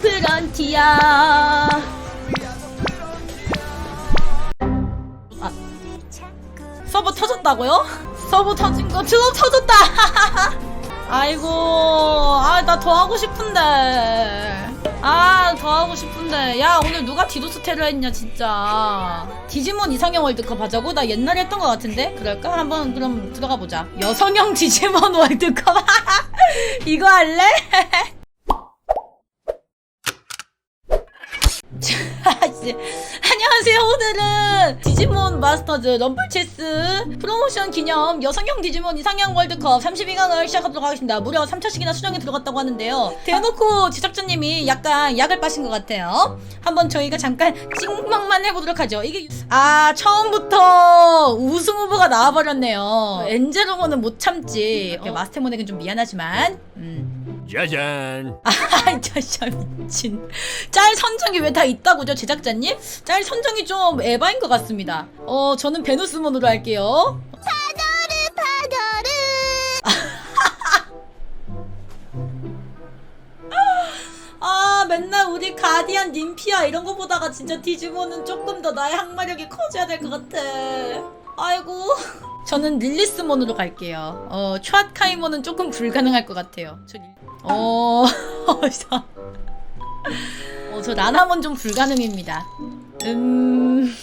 프런티아 아 서버 터졌다고요? 서버 터진 거 트럼 터졌다 아이고 아 나 더 하고 싶은데 아 더 하고 싶은데 야 오늘 누가 디도스 테러 했냐 진짜 디지몬 이상형 월드컵 하자고? 나 옛날에 했던 것 같은데 그럴까? 한번 그럼 들어가 보자 여성형 디지몬 월드컵 이거 할래? 씨. 안녕하세요. 오늘은 디지몬 마스터즈 럼블체스 프로모션 기념 여성형 디지몬 이상형 월드컵 32강을 시작하도록 하겠습니다. 무려 3차씩이나 수정이 들어갔다고 하는데요. 대놓고 제작자님이 약간 약을 빠신 것 같아요. 한번 저희가 잠깐 찍먹만 해보도록 하죠. 이게 아 처음부터 우승 후보가 나와버렸네요. 엔젤로모는 못 참지. 이렇게 마스터몬에겐 좀 미안하지만 음. 짜잔. 아이 진짜 미친. 짤 선정이 왜 다 있다고죠 제작자님? 짤 선정이 좀 에바인 것 같습니다. 어 저는 베누스몬으로 할게요. 아 맨날 우리 가디안 님피아 이런 거 보다가 진짜 디지몬은 조금 더 나의 항마력이 커져야 될 것 같아. 아이고 저는 릴리스몬으로 갈게요 어 추아카이몬은 조금 불가능할 것 같아요 저 릴... 어... 저... 어, 저 라나몬 좀 불가능입니다 음...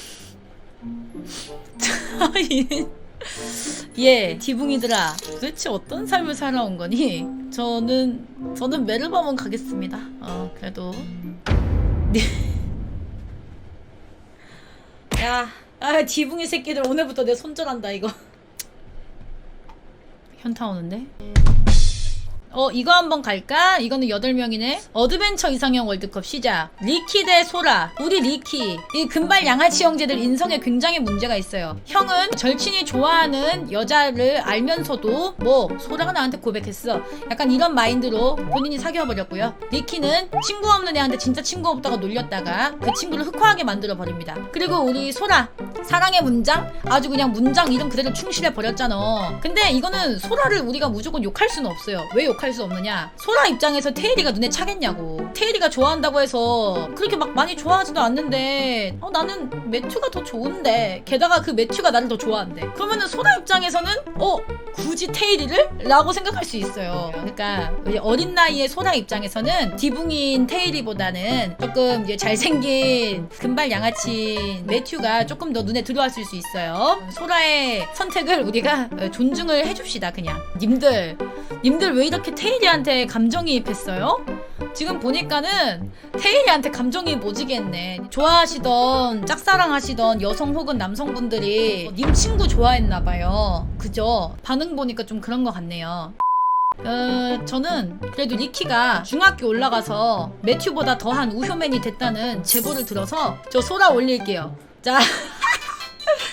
예, 디붕이들아. 도대체 어떤 삶을 살아온 거니? 저는, 저는 메르바몬 가겠습니다. 어, 그래도. 네. 야, 아, 디붕이 새끼들 오늘부터 내 손절한다, 이거. 현타 오는데? 어 이거 한번 갈까? 이거는 8명이네. 어드벤처 이상형 월드컵 시작. 리키 대 소라. 우리 리키. 이 금발 양아치 형제들 인성에 굉장히 문제가 있어요. 형은 절친이 좋아하는 여자를 알면서도 뭐 소라가 나한테 고백했어. 약간 이런 마인드로 본인이 사귀어버렸고요. 리키는 친구 없는 애한테 진짜 친구 없다가 놀렸다가 그 친구를 흑화하게 만들어버립니다. 그리고 우리 소라. 사랑의 문장? 아주 그냥 문장 이름 그대로 충실해 버렸잖아. 근데 이거는 소라를 우리가 무조건 욕할 수는 없어요. 왜 욕할 수 없느냐? 소라 입장에서 테일이가 눈에 차겠냐고. 테일이가 좋아한다고 해서 그렇게 막 많이 좋아하지도 않는데 어 나는 매튜가 더 좋은데 게다가 그 매튜가 나를 더 좋아한대. 그러면은 소라 입장에서는 어 굳이 테일이를? 라고 생각할 수 있어요. 그러니까 어린 나이의 소라 입장에서는 디붕인 테일이보다는 조금 이제 잘생긴 금발 양아치 매튜가 조금 더 눈에 들어왔을 수 있어요. 소라의 선택을 우리가 어, 존중을 해줍시다 그냥. 님들. 님들 왜 이렇게 테일이한테 감정이입했어요? 지금 보니까는 테일이한테 감정이입 오지겠네 좋아하시던 짝사랑하시던 여성 혹은 남성분들이 님 친구 좋아했나봐요 그죠? 반응 보니까 좀 그런 것 같네요 어, 저는 그래도 리키가 중학교 올라가서 매튜보다 더한 우효맨이 됐다는 제보를 들어서 저 소라 올릴게요. 자.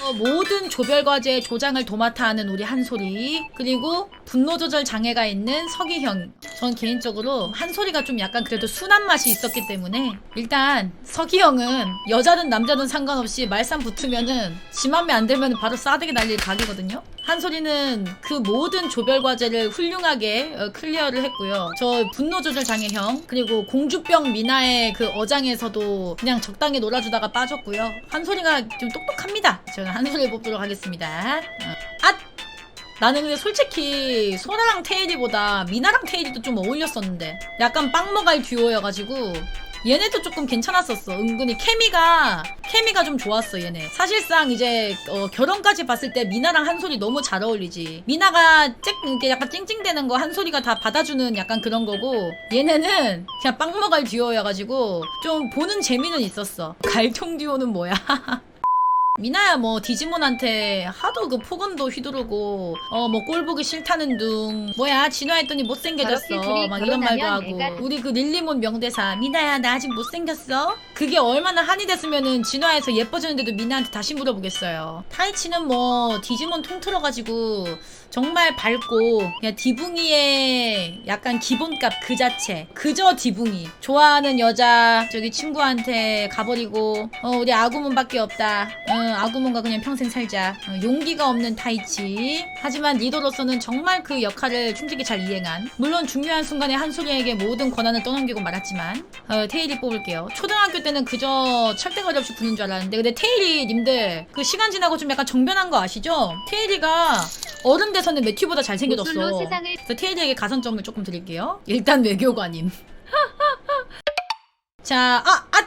어, 모든 조별 과제의 조장을 도맡아 하는 우리 한소리 그리고 분노 조절 장애가 있는 서기형. 전 개인적으로 한소리가 좀 약간 그래도 순한 맛이 있었기 때문에 일단 서기형은 여자든 남자든 상관없이 말싸움 붙으면은 지 맘에 안 들면 바로 싸대기 날릴 각이거든요 한소리는 그 모든 조별 과제를 훌륭하게 어, 클리어를 했고요. 저 분노 조절 장애형 그리고 공주병 미나의 그 어장에서도 그냥 적당히 놀아주다가 빠졌고요. 한소리가 좀 똑똑합니다. 저는 한소리 뽑도록 하겠습니다. 어. 앗! 나는 근데 솔직히 소라랑 테일이보다 미나랑 테일이도 좀 어울렸었는데 약간 빵먹을 듀오여가지고 얘네도 조금 괜찮았었어. 은근히 케미가 케미가 좀 좋았어 얘네. 사실상 이제 어, 결혼까지 봤을 때 미나랑 한솔이 너무 잘 어울리지. 미나가 쨍 이렇게 약간 찡찡대는 거 한솔이가 다 받아주는 약간 그런 거고 얘네는 그냥 빵 먹을 듀오여가지고 좀 보는 재미는 있었어. 갈통 듀오는 뭐야? 미나야 뭐 디지몬한테 하도 그 폭언도 휘두르고 어 뭐 꼴 보기 싫다는 둥 뭐야 진화했더니 못생겨졌어. 막 이런 말도 하고. 내가- 우리 그 릴리몬 명대사 미나야 나 아직 못생겼어? 그게 얼마나 한이 됐으면은 진화해서 예뻐지는데도 미나한테 다시 물어보겠어요. 타이치는 뭐 디지몬 통틀어가지고 정말 밝고 그냥 디붕이의 약간 기본값 그 자체. 그저 디붕이. 좋아하는 여자 저기 친구한테 가버리고 어 우리 아구몬밖에 없다. 어 아구몬과 그냥 평생 살자. 어, 용기가 없는 타이치. 하지만 리더로서는 정말 그 역할을 충직히 잘 이행한 물론 중요한 순간에 한소리에게 모든 권한을 떠넘기고 말았지만 어, 테일이 뽑을게요. 초등학교 때는 그저 철대거리 없이 구는 줄 알았는데 근데 테일이 님들 그 시간 지나고 좀 약간 정변한 거 아시죠? 테일이가 어른 돼서는 매튜보다 잘생겨졌어 그래서 테일에게 가산점을 조금 드릴게요. 일단 외교관임. 자, 아, 아,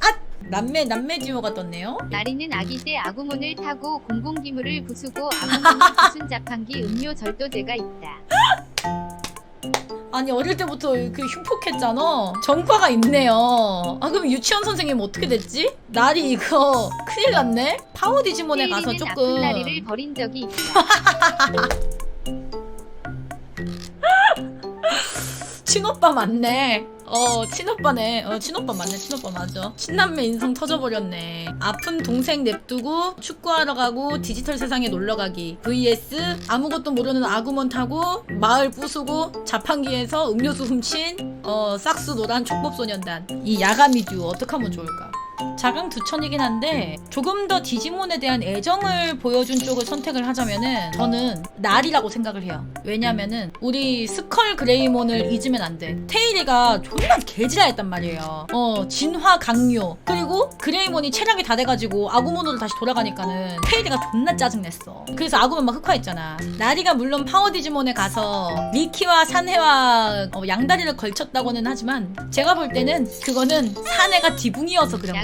아! 남매, 남매 듀오가 떴네요. 나리는 아기 때 아구몬을 타고 공공기물을 부수고 아구몬이 부순 자판기 음료 절도죄가 있다. 아니, 어릴 때부터 그 흉폭했잖아. 전과가 있네요. 아, 그럼 유치원 선생님 어떻게 됐지? 날이 이거 큰일 났네? 파워 디지몬에 가서 조금. 나리를 버린 적이 있다. 친오빠 맞네. 어, 친오빠네. 어, 친오빠 맞네. 친오빠 맞아. 친남매 인성 터져버렸네. 아픈 동생 냅두고 축구하러 가고 디지털 세상에 놀러 가기. vs 아무것도 모르는 아구몬 타고 마을 부수고 자판기에서 음료수 훔친 어, 싹수 노란 촉법소년단. 이 야가미 듀오 어떻게 하면 좋을까? 자강 두천이긴 한데 조금 더 디지몬에 대한 애정을 보여준 쪽을 선택을 하자면은 저는 날이라고 생각을 해요. 왜냐면은 우리 스컬 그레이몬을 잊으면 안 돼. 테일이가 존나 개지랄했단 말이에요. 어 진화 강요 그리고 그레이몬이 체력이 다 돼가지고 아구몬으로 다시 돌아가니까는 테일이가 존나 짜증냈어. 그래서 아구몬 막 흑화했잖아. 나리가 물론 파워 디지몬에 가서 리키와 산해와 어, 양다리를 걸쳤다고는 하지만 제가 볼 때는 그거는 산해가 디붕이어서 그런 거예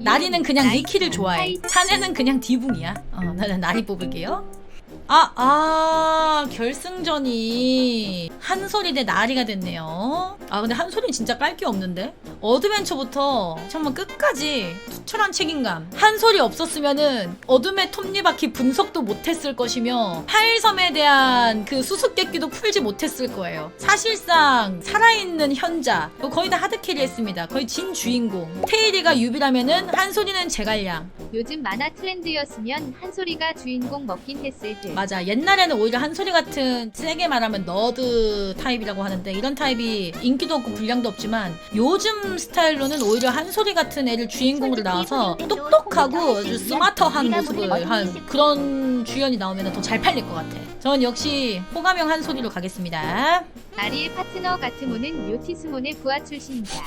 나리는 그냥 나이스. 리키를 좋아해. 산에는 그냥 디붕이야. 어, 나는 나리 뽑을게요. 아, 아, 결승전이 한솔이 대 나리가 됐네요. 아, 근데 한솔이 진짜 깔 게 없는데? 어드벤처부터 정말 끝까지 투철한 책임감. 한솔이 없었으면은 어둠의 톱니바퀴 분석도 못했을 것이며 하일섬에 대한 그 수수께끼도 풀지 못했을 거예요. 사실상 살아있는 현자. 거의 다 하드캐리 했습니다. 거의 진 주인공. 테일이가 유비라면은 한솔이는 제갈량. 요즘 만화 트렌드였으면 한소리가 주인공 먹긴 했을 듯. 맞아. 옛날에는 오히려 한소리 같은 세게 말하면 너드 타입이라고 하는데 이런 타입이 인기도 없고 분량도 없지만 요즘 스타일로는 오히려 한소리 같은 애를 주인공으로 나와서 똑똑하고 아주 스마터한 모습을 한 그런 주연이 나오면 더 잘 팔릴 것 같아. 전 역시 호감형 한소리로 가겠습니다. 나리의 파트너 가트모는 묘티스몬의 부하 출신이다.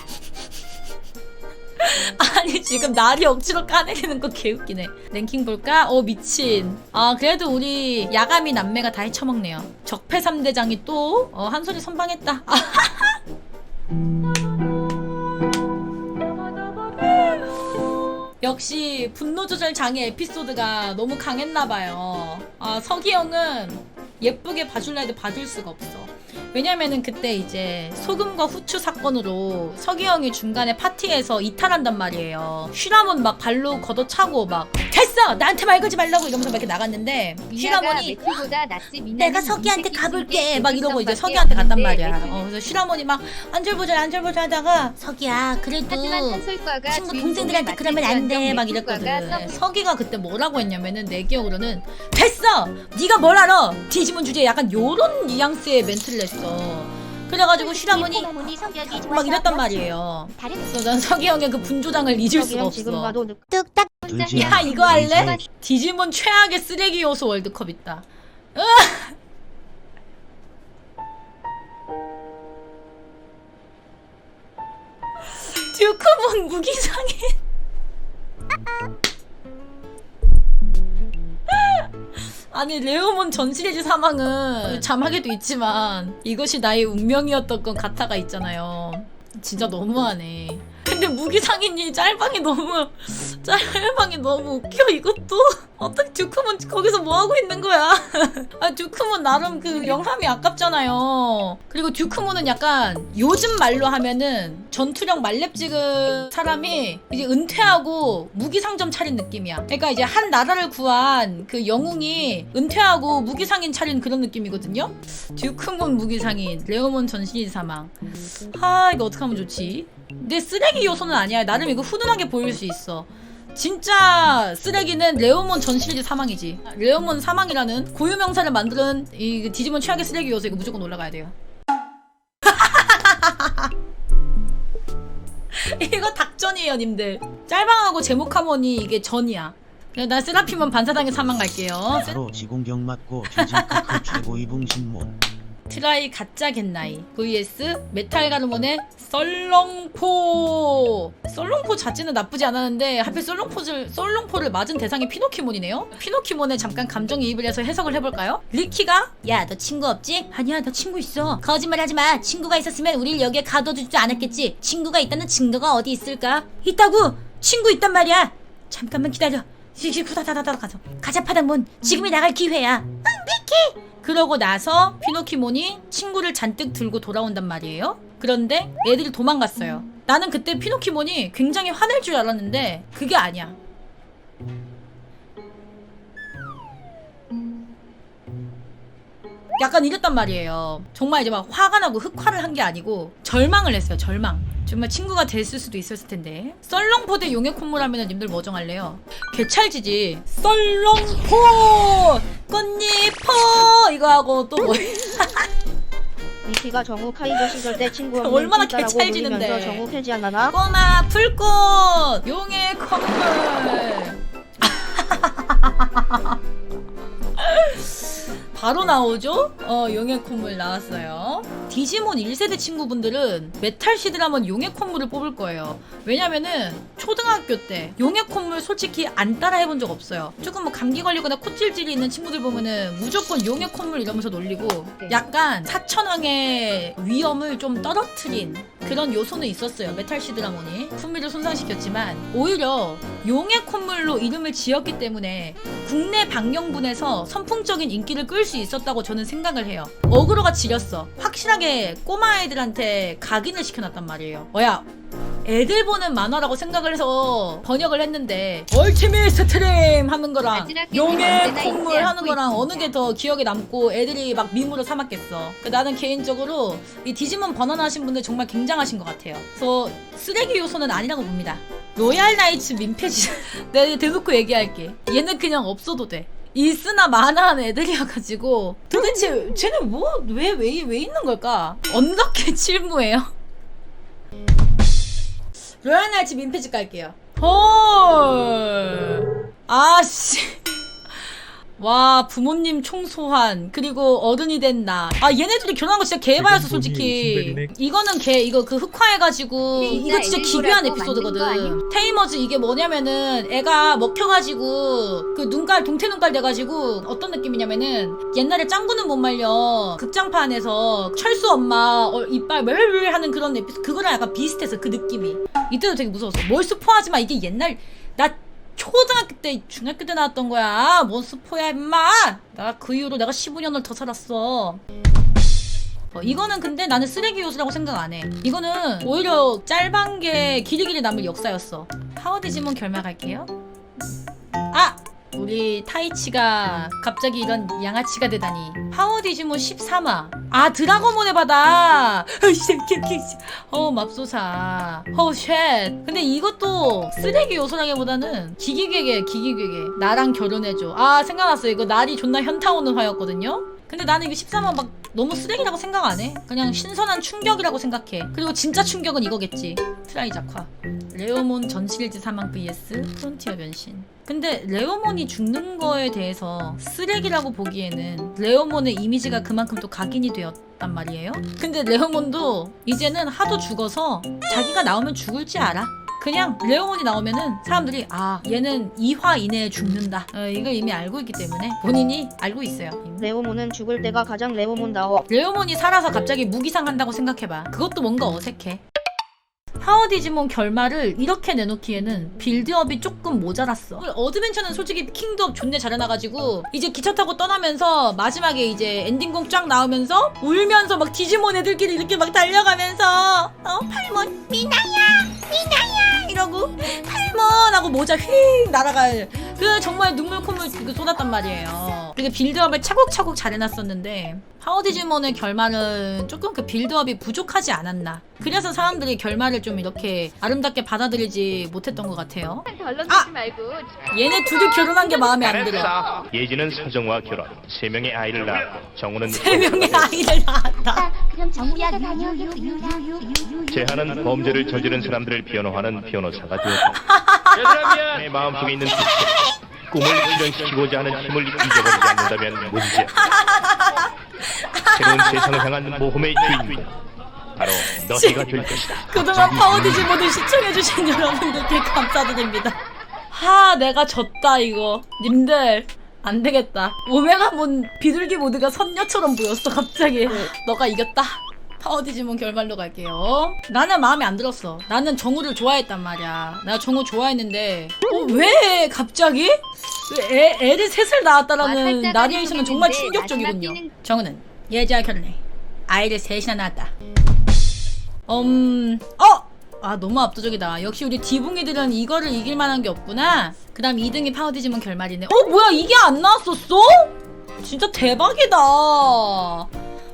아니 지금 날이 억지로 까내리는 거 개웃기네. 랭킹 볼까? 어 미친. 아 그래도 우리 야가미 남매가 다 헤쳐먹네요. 적폐 3대장이 또 어, 한소리 선방했다. 아, 역시 분노 조절 장애 에피소드가 너무 강했나봐요. 아 서기영은 예쁘게 봐줄라 해도 봐줄 수가 없어 왜냐면은 그때 이제 소금과 후추 사건으로 서기영이 중간에 파티에서 이탈한단 말이에요. 슈라몬 막 발로 걷어차고 막 됐어 나한테 말 걸지 말라고 이러면서 막 이렇게 나갔는데 슈라몬이 내가 서기한테 가볼게 막 이러고 이제 서기한테 갔단 말이야. 어, 그래서 슈라몬이 막 안절보절 안절보절 하다가 서기야 그래도 친구 동생들한테 그러면 안 돼 막 이랬거든. 썩- 서기가 그때 뭐라고 했냐면은 내 기억으로는 됐어 네가 뭘 알아 디지몬 주제에 약간 요런 뉘앙스의 멘트를 했어. 그래가지고 슈라몬이 막 이랬단 말이에요. 그래서 난 서기 형의 그 분조장을 잊을 수가 없어. 뚝딱 야 이거 할래? 디지몬 최악의 쓰레기 요소 월드컵 있다. 듀크몬 무기상해. 아니 레오몬 전 시리즈 사망은 자막에도 있지만 이것이 나의 운명이었던 건 가타가 있잖아요. 진짜 너무하네. 근데 무기상인이 짤방이 너무 짤방이 너무 웃겨 이것도 어떻게 듀크몬 거기서 뭐 하고 있는 거야? 아 듀크몬 나름 그 영함이 아깝잖아요. 그리고 듀크몬은 약간 요즘 말로 하면은 전투력 말렙 찍은 사람이 이제 은퇴하고 무기상점 차린 느낌이야. 그러니까 이제 한 나라를 구한 그 영웅이 은퇴하고 무기상인 차린 그런 느낌이거든요. 듀크몬 무기상인, 레오몬 전신이 사망. 아 이거 어떻게 하면 좋지? 내 쓰레기 요 소는 아니야. 나름 이거 훈훈하게 보일 수 있어. 진짜 쓰레기는 레오몬 전 시리즈 사망이지. 레오몬 사망이라는 고유명사를 만드는 이 디지몬 최악의 쓰레기 요소 이거 무조건 올라가야 돼요. 이거 닭전이에요, 님들. 짤방하고 제목 하모니 이게 전이야. 난 세라핌은 반사당의 사망 갈게요. 바로 지공경 맞고 최고 이붕신몬 트라이 가짜 겟나이. vs 메탈 가르몬의 썰렁포. 썰렁포 자체는 나쁘지 않았는데 하필 썰렁포를 썰렁포를 맞은 대상이 피노키몬이네요. 피노키몬에 잠깐 감정이입을 해서 해석을 해볼까요? 리키가 야 너 친구 없지? 아니야 나 친구 있어 거짓말 하지마. 친구가 있었으면 우릴 여기에 가둬두지도 않았겠지. 친구가 있다는 증거가 어디 있을까? 있다고! 친구 있단 말이야 잠깐만 기다려 후다다다다 가서 가자 파당몬 지금이 나갈 기회야 응 리키 그러고 나서 피노키몬이 친구를 잔뜩 들고 돌아온단 말이에요. 그런데 애들이 도망갔어요. 나는 그때 피노키몬이 굉장히 화낼 줄 알았는데 그게 아니야. 약간 이랬단 말이에요. 정말 이제 막 화가 나고 흑화를 한 게 아니고 절망을 했어요. 절망. 정말 친구가 됐을 수도 있었을 텐데. 썰렁포 대 용의 콧물 하면 님들 뭐 정할래요? 개찰지지. 썰렁포! 꽃잎포! 이거 하고 또 뭐. 니키가 정우 카이저 시절 때 친구 없는 얼마나 개찰지는데. 정우 폐지 안 하나? 꼬마 풀꽃! 용의 콧물! 바로 나오죠? 어, 용의 콧물 나왔어요. 디지몬 1세대 친구분들은 메탈 시드라면 용의 콧물을 뽑을 거예요. 왜냐면은 초등학교 때 용의 콧물 솔직히 안 따라 해본 적 없어요. 조금 뭐 감기 걸리거나 콧질질이 있는 친구들 보면은 무조건 용의 콧물 이러면서 놀리고 약간 사천왕의 위험을 좀 떨어뜨린 그런 요소는 있었어요. 메탈 시드라몬이 품위를 손상시켰지만 오히려 용의 콧물로 이름을 지었기 때문에 국내 방영분에서 선풍적인 인기를 끌 수 있었다고 저는 생각을 해요. 어그로가 지렸어. 확실하게 꼬마 애들한테 각인을 시켜놨단 말이에요. 뭐야? 애들 보는 만화라고 생각을 해서 번역을 했는데 얼티밋 스트림 하는 거랑 용의 콧물 잊지 하는 거랑 어느. 게 더 기억에 남고 애들이 막 밈으로 삼았겠어. 그 나는 개인적으로 이 디지몬 번안하 하신 분들 정말 굉장하신 것 같아요. 그래서 쓰레기 요소는 아니라고 봅니다. 로얄 나이츠 민폐지. 내가 대놓고 얘기할게. 얘는 그냥 없어도 돼. 있으나 마나한 애들이어가지고 도대체 쟤는 뭐 왜 왜 왜 있는 걸까? 언덕계 칠무예요. 로얄 나이츠 민폐지 깔게요. 헐. 아씨. 와 부모님 총소한 그리고 어른이 된 나. 아 얘네들이 결혼한 거 진짜 개바였어 솔직히. 이거는 개 이거 그 흑화해가지고 이거 진짜 기괴한 에피소드거든. 테이머즈 이게 뭐냐면은 애가 먹혀가지고 그 눈깔 동태 눈깔 돼가지고 어떤 느낌이냐면은 옛날에 짱구는 못 말려 극장판에서 철수 엄마 어, 이빨 멜멜 하는 그런 에피소드 그거랑 약간 비슷해서 그 느낌이. 이때도 되게 무서웠어. 뭘 스포하지 마 이게 옛날 나 초등학교 때 중학교 때 나왔던 거야 뭔 스포야 임마 나 그 이후로 내가 15년을 더 살았어 어, 이거는 근데 나는 쓰레기 요소라고 생각 안 해. 이거는 오히려 짧은 게 길이 길이 남을 역사였어. 파워디지몬 결말 갈게요. 아! 우리 타이치가 갑자기 이런 양아치가 되다니. 파워디지몬 13화. 아, 드라고몬의 바다! 어, 맙소사. 어, 쉣. 근데 이것도 쓰레기 요소라기보다는 기기괴괴, 기기괴괴. 나랑 결혼해줘. 아, 생각났어. 이거 날이 존나 현타 오는 화였거든요? 근데 나는 이거 13화 막 너무 쓰레기라고 생각 안 해. 그냥 신선한 충격이라고 생각해. 그리고 진짜 충격은 이거겠지. 트라이 작화. 레오몬 전 시리즈 사망 vs 프론티어 변신. 근데 레오몬이 죽는 거에 대해서 쓰레기라고 보기에는 레오몬의 이미지가 그만큼 또 각인이 되었단 말이에요. 근데 레오몬도 이제는 하도 죽어서 자기가 나오면 죽을지 알아. 그냥 레오몬이 나오면은 사람들이 아 얘는 2화 이내에 죽는다. 어, 이걸 이미 알고 있기 때문에 본인이 알고 있어요. 레오몬은 죽을 때가 가장 레오몬다워. 레오몬이 살아서 갑자기 무기상한다고 생각해봐. 그것도 뭔가 어색해. 파워 디지몬 결말을 이렇게 내놓기에는 빌드업이 조금 모자랐어. 어드벤처는 솔직히 킹드업 존내 잘해놔가지고 이제 기차 타고 떠나면서 마지막에 이제 엔딩곡 쫙 나오면서 울면서 막 디지몬 애들끼리 이렇게 막 달려가면서 어 팔몬 미나야 미나야 이러고 팔몬 하고 모자 휙 날아갈 그 정말 눈물 콧물 그 쏟았단 말이에요. 그게 빌드업을 차곡차곡 잘 해놨었는데 파워디지몬의 결말은 조금 그 빌드업이 부족하지 않았나. 그래서 사람들이 결말을 좀 이렇게 아름답게 받아들이지 못했던 것 같아요. 덜렁대지 말고 얘네 둘이 결혼한 게 마음에 안 들어. 예지는 서정과 결혼, 세 명의 아이를 낳았고 정우는 세 명의 아이를 낳았다. 유유유유유유유 재하는 범죄를 저지른 사람들을 변호하는 변호사가 되었다. 내 마음속에 있는 빛, 꿈을 실현시키고자 하는 힘을 잊어버리지 않는다면 문제. 새로운 세상을 향한 모험의 주인공 바로 너희가 될 것이다. 그동안 파워디지몬을 시청해주신 여러분들께 감사드립니다. 하, 내가 졌다, 이거. 님들, 안 되겠다. 오메가 몬 비둘기 모드가 선녀처럼 보였어, 갑자기. 너가 이겼다. 파워 디지몬 결말로 갈게요. 나는 마음에 안 들었어. 나는 정우를 좋아했단 말이야. 나 정우 좋아했는데, 어, 왜 갑자기? 왜 애, 애를 셋을 낳았다라는 와, 나리에이션은 정말 충격적이군요. 마지막 정우는 예지와 결혼해. 아이를 셋이나 낳았다. 음, 어! 아, 너무 압도적이다. 역시 우리 디붕이들은 이거를 이길 만한 게 없구나. 그 다음 2등이 파워 디지몬 결말이네. 어, 뭐야, 이게 안 나왔었어? 진짜 대박이다.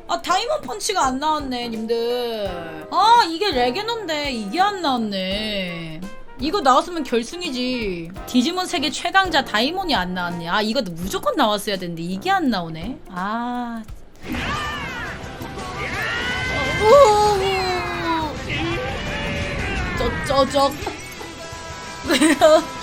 아 다이몬 펀치가 안 나왔네 님들. 아 이게 레게논데 이게 안 나왔네. 이거 나왔으면 결승이지. 디지몬 세계 최강자 다이몬이 안 나왔네. 아 이거 무조건 나왔어야 되는데 이게 안 나오네. 아. 쪼쪼적 왜요